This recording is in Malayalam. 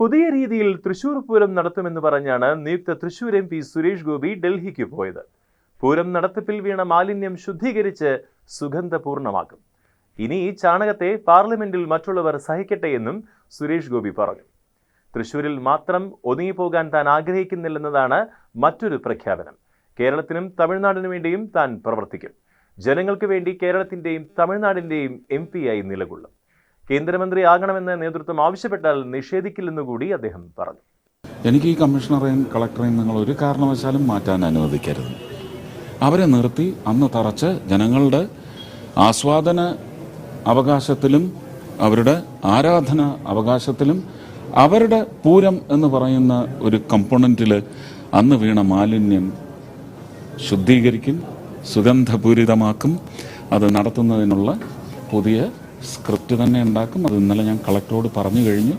പുതിയ രീതിയിൽ തൃശൂർ പൂരം നടത്തുമെന്ന് പറഞ്ഞാണ് നിയുക്ത തൃശൂർ എം പി സുരേഷ് ഗോപി ഡൽഹിക്ക് പോയത്. പൂരം നടത്തിപ്പിൽ വീണ മാലിന്യം ശുദ്ധീകരിച്ച് സുഗന്ധപൂർണമാക്കും ഇനി ഈ ചാണകത്തെ പാർലമെന്റിൽ മറ്റുള്ളവർ സഹിക്കട്ടെ എന്നും സുരേഷ് ഗോപി പറഞ്ഞു. തൃശൂരിൽ മാത്രം ഒതുങ്ങി പോകാൻ താൻ ആഗ്രഹിക്കുന്നില്ലെന്നതാണ് മറ്റൊരു പ്രഖ്യാപനം. കേരളത്തിനും തമിഴ്നാടിനു വേണ്ടിയും താൻ പ്രവർത്തിക്കും. ജനങ്ങൾക്ക് വേണ്ടി കേരളത്തിന്റെയും തമിഴ്നാടിന്റെയും എം ആയി നിലകൊള്ളും. കേന്ദ്രമന്ത്രി ആകണമെന്ന് നേതൃത്വം ആവശ്യപ്പെട്ടാൽ നിഷേധിക്കില്ലെന്നു കൂടി അദ്ദേഹം പറഞ്ഞു. എനിക്ക് ഈ കമ്മീഷണറെയും കളക്ടറെയും നിങ്ങൾ ഒരു കാരണവശാലും മാറ്റാൻ അനുവദിക്കരുത്. അവരെ നിർത്തി അന്ന് തറച്ച് ജനങ്ങളുടെ ആസ്വാദന അവകാശത്തിലും അവരുടെ ആരാധന അവകാശത്തിലും അവരുടെ പൂരം എന്ന് പറയുന്ന ഒരു കമ്പോണന്റിൽ അന്ന് വീണ മാലിന്യം ശുദ്ധീകരിക്കും സുഗന്ധപൂരിതമാക്കും. അത് നടത്തുന്നതിനുള്ള പുതിയ സ്ക്രിപ്റ്റ് തന്നെ ഉണ്ടാക്കും. അത് ഇന്നലെ ഞാൻ കളക്ടറോട് പറഞ്ഞു കഴിഞ്ഞു.